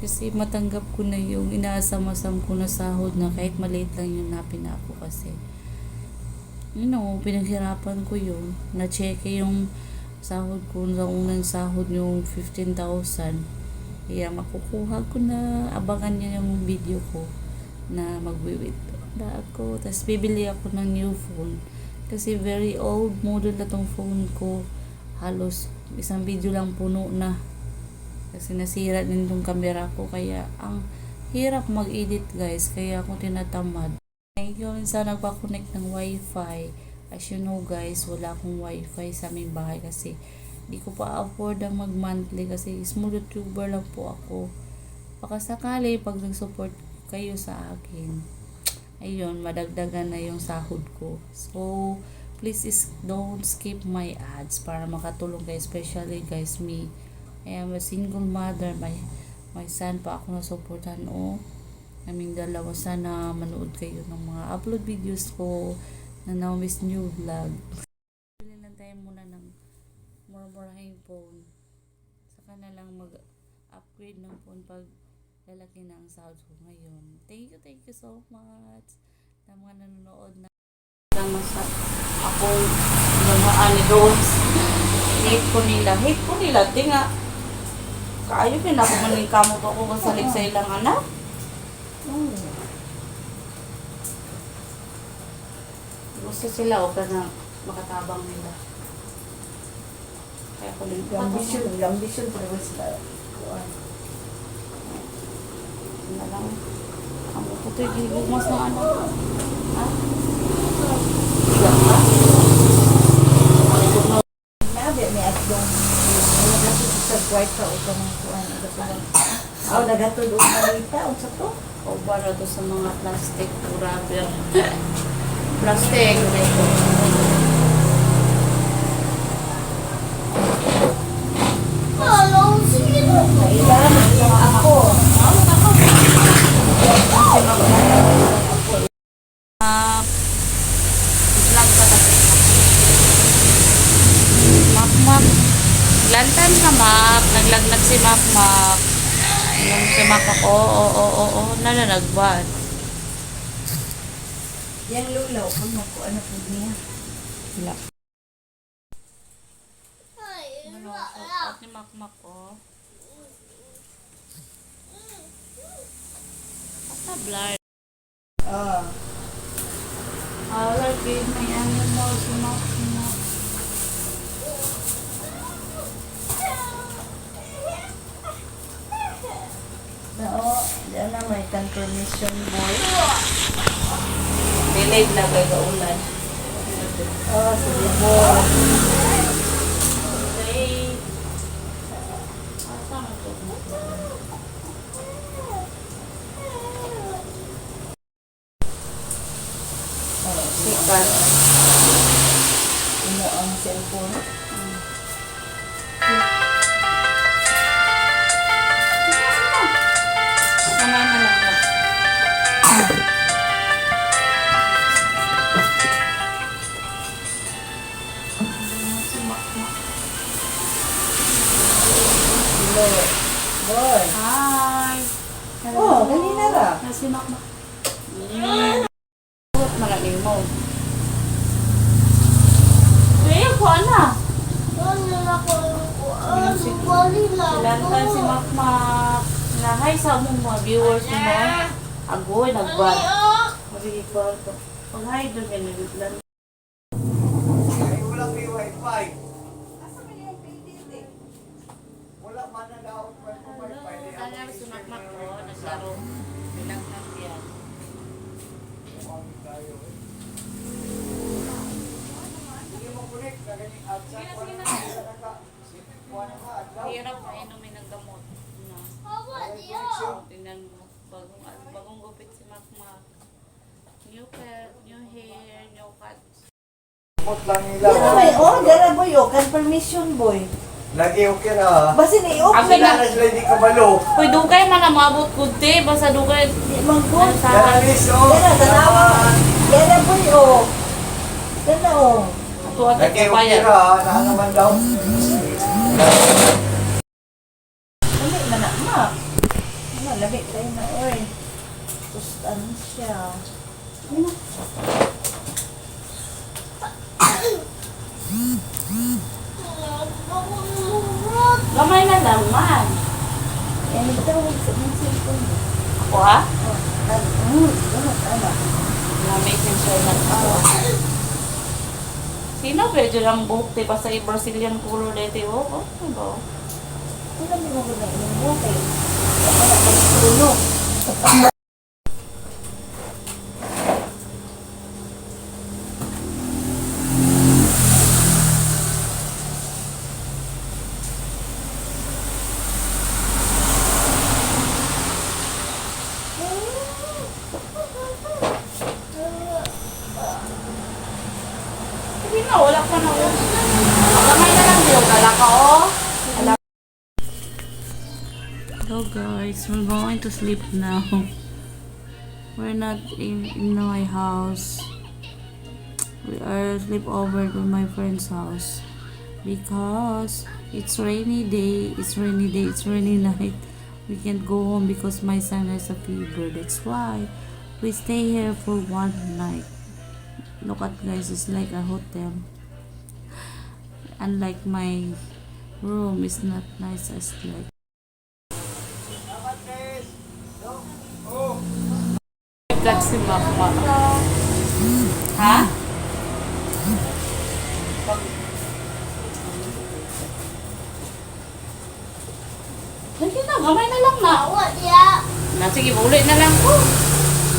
Kasi matanggap ko na yung inaasam-asam ko na sahod na kahit maliit lang yung napina ko kasi. You know, pinaghirapan ko yun. Na-check yung sahod ko sa unang sahod yung 15,000. Kaya makukuha ko na abangan niya yung video ko na magwi-wait na ako. Tapos bibili ako ng new phone. Kasi very old model na tong phone ko. Halos isang video lang puno na. Kasi nasira din tong camera ko. Kaya ang hirap mag-edit guys. Kaya ako tinatamad. Ngayon minsan nagpa-connect ng wifi. As you know guys, wala akong wifi sa aming bahay kasi di ko pa afford ang mag-monthly kasi small YouTuber lang po ako. Baka sakali pag nag-support kayo sa akin, ayun, madagdagan na yung sahod ko. So, please is, don't skip my ads para makatulong kayo, especially guys, me. I am a single mother, my, my son pa ako nasuportan o kaming dalawa sana manood kayo ng mga upload videos ko na Naomi's new vlog. Bili lang tayo muna ng murmurahing phone. Saka na lang mag-upgrade ng phone pag lalaki na ang sahod ko ngayon. Thank you, thank you so much. Sa mga nanonood na lang sa akong mga anecdotes. Hate ko nila. Hate ko nila. Tinga. Kaayo din ako maning kamot ako kasalig sa ilang anak. Hmm. Gusto sila o ka na makatabang nila. Kaya ko din. Yung ambisyon, yung ambisyon talaga sila. Kuwan. na lang. Ang puto'y gigumas ng anak ko. Ha? Ka? Nabi, may wala kasi sa kwarta o sa mga kuwan. Aw, nagatod o malita o sa to. O para to sa mga plastic rubber. plastic. Kailangan lang ako. Ah, vlog pa kasi. Mak Mak. Lantan ka Mak. Naglagnat si Mak Mak. Yung si Mak Mak. Oo, oo, oo, oo. Nalalagban. Yan lulaw, kung magkuhan na po niya. Wala. Suot ni Mak Mak, oh. Basta blur. Confirmation boy. Delayed na kay kaulan. Oh, sige po. Si Mak Mak. Mm. Huwag malalim mo. Kuya, kuha na. Lantan si Mak Mak. Na hi sa mong mga viewers mo mo. Agoy, nagban. Sige, kuha to. Pag hi doon, yan naglan. Ay, walang may wifi. Wala man na daw pa ko wifi. Di ako Alam si Mak Mak ko, naglaro. Nilagnat yan. Kumamit tayo, eh. Hindi mo connect na ganyan outside. Wala na talaga. Kuha na ka, adlaw. Hirap na inumin ng gamot. Na. Tingnan mo. Bagong, bagong gupit si Mak Mak. New hair, new hair, new cut. Gamot lang nila. Yan na may, oh, boy, oh, confirmation boy. Lagi okay na. Basi na Abi i-okay na. na. Na sila hindi kabalo. Uy, dugay man na maabot ko, te. Basta dugay. Di mangkot. Miss, oh. Yan na, tanawa. Yan na boy, oh. Yan na, oh. Ato at Lagi okay kapayan. na. Daw. Manak, ma. Ano, labi tayo na, oy. Kustan siya. Ano? Gamay na lang man. Eh, nagtawag sa mga cellphone. Ako ha? Oh, ano, ano, ano, ano. Na making sure na ako. Sino pwede lang buhok te pa sa Brazilian color dito? Oh, ano ba? Wala mo mo na inyong. Wala mo tulong. Hindi na, wala ka na. oh. Gamay na lang yun. Kala ka, oh. Kala Hello guys, we're going to sleep now. We're not in, in my house. We are sleep over to my friend's house. Because it's rainy day, it's rainy day, it's rainy night. We can't go home because my son has a fever. That's why we stay here for one night. Look at guys, it's like a hotel. Unlike my room, is not nice as like. Salamat, guys. No? Oh. Kat si Mama. Ha? Lagi na, gamay na lang na. Awat ya. Na, sige, ulit na lang ko.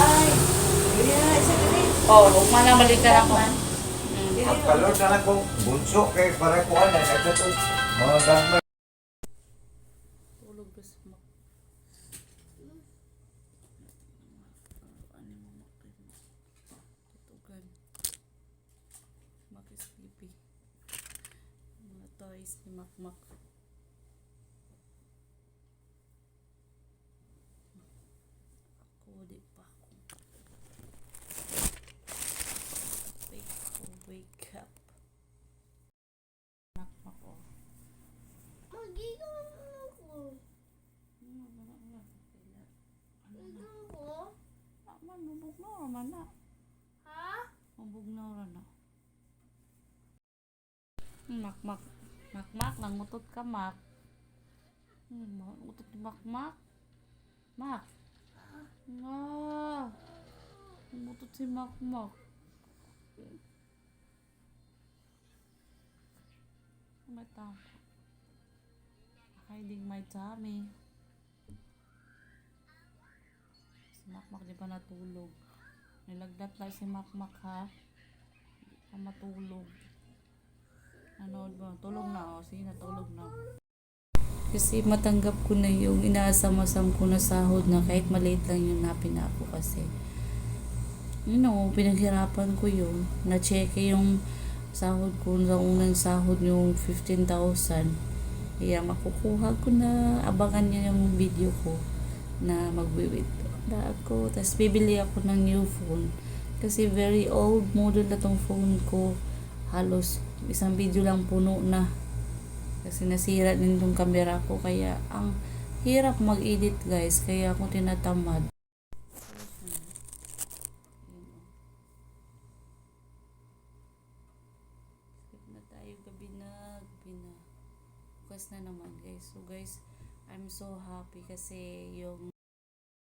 Ay. Oh, huwag lang balikan ako. Mm. Ang kalor na lang kong bunso kay para ko na ito to. Mga gamay. Tulog ba sa mak... Ano mo makay mo? Tutugan. Makislippy. Mga toys ni Makmak. Ako, di pa ako. Wake ako, wake up. Makmak, oh. Magigaw ako. Ano, ano, ano, ano, ano, Igaw ko? Ah, man, mabog na naman na. Ha? Mabog na rin na. Mak, mak. Mak, mak. Nangutot ka, mak. Nangutot ni mak, mak. Mak. Nga. Nangutot si mak, mak. May tama. Hiding my tummy. Si Makmak di pa natulog. Nilagdat lang si Makmak ha. Di pa matulog. Ano ba? Tulog na oh. Sige na, tulog na. Kasi matanggap ko na yung inaasam-asam ko na sahod na kahit maliit lang yung napina ko kasi. You know, pinaghirapan ko yun. Na-check yung sahod ko sa unang sahod yung 15,000. Kaya makukuha ko na abangan niya yung video ko na magwi-wait na ako. Tapos bibili ako ng new phone. Kasi very old model na tong phone ko. Halos isang video lang puno na. Kasi nasira din tong camera ko. Kaya ang hirap mag-edit guys. Kaya ako tinatamad. Bukas na naman guys. So guys, I'm so happy kasi yung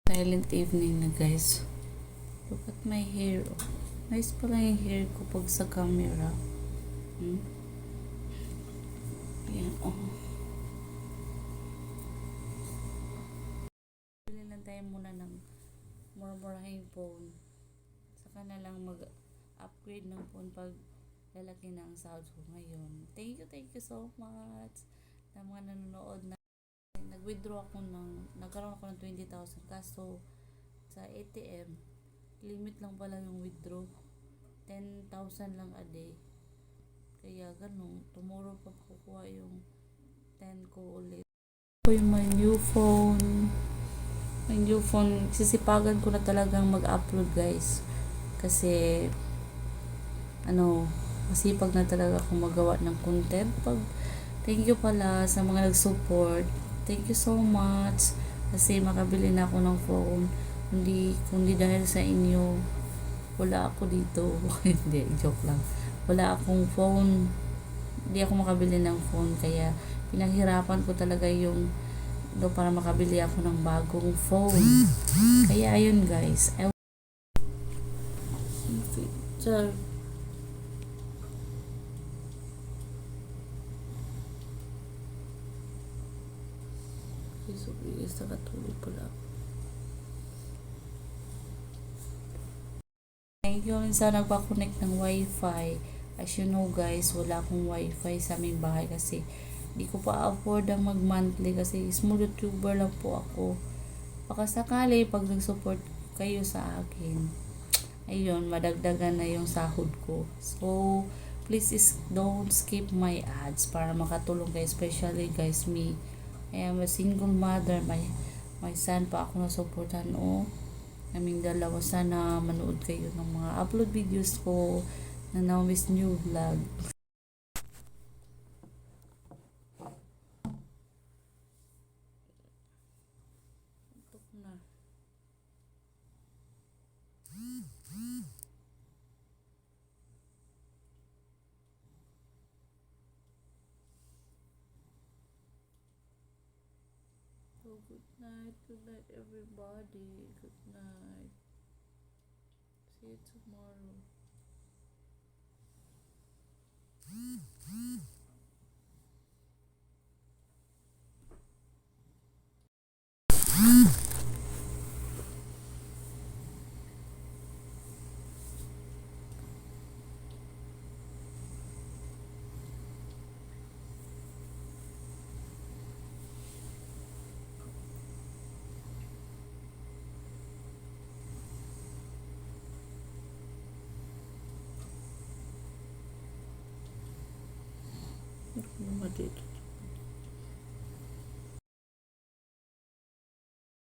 silent evening na guys. Look at my hair. Nice pala yung hair ko pag sa camera. Hmm? Ayan, oh. Bili lang tayo muna ng murmurahing phone. Saka na lang mag-upgrade ng phone pag lalaki na ang sahod ko ngayon. Thank you, thank you so much sa mga nanonood na nag-withdraw ako ng nagkaroon ako ng 20,000 kaso sa ATM limit lang pala yung withdraw 10,000 lang a day kaya ganun tomorrow pa kukuha yung 10 ko ulit. Ito yung my new phone. My new phone. Sisipagan ko na talagang mag-upload guys. Kasi ano masipag na talaga akong magawa ng content. Pag thank you pala sa mga nag-support. Thank you so much. Kasi makabili na ako ng phone. Hindi, kundi dahil sa inyo, wala ako dito. Hindi, joke lang. Wala akong phone. Hindi ako makabili ng phone. Kaya, pinaghirapan ko talaga yung do para makabili ako ng bagong phone. Kaya, ayun guys. I Picture. So bilis nakatulog pala ako. Thank you rin sa nagpa-connect ng wifi. As you know guys, wala akong wifi sa aming bahay kasi di ko pa afford ang mag-monthly kasi small YouTuber lang po ako. Baka sakali pag nag-support kayo sa akin, ayun, madagdagan na yung sahod ko. So, please is, don't skip my ads para makatulong kayo, especially guys, me. I am a single mother, my, my son pa ako nasuportan o naming dalawa sana manood kayo ng mga upload videos ko na Naomi's new vlog. So, good night. Good night, everybody. Good night. See you tomorrow. Mm-hmm. Ano dito?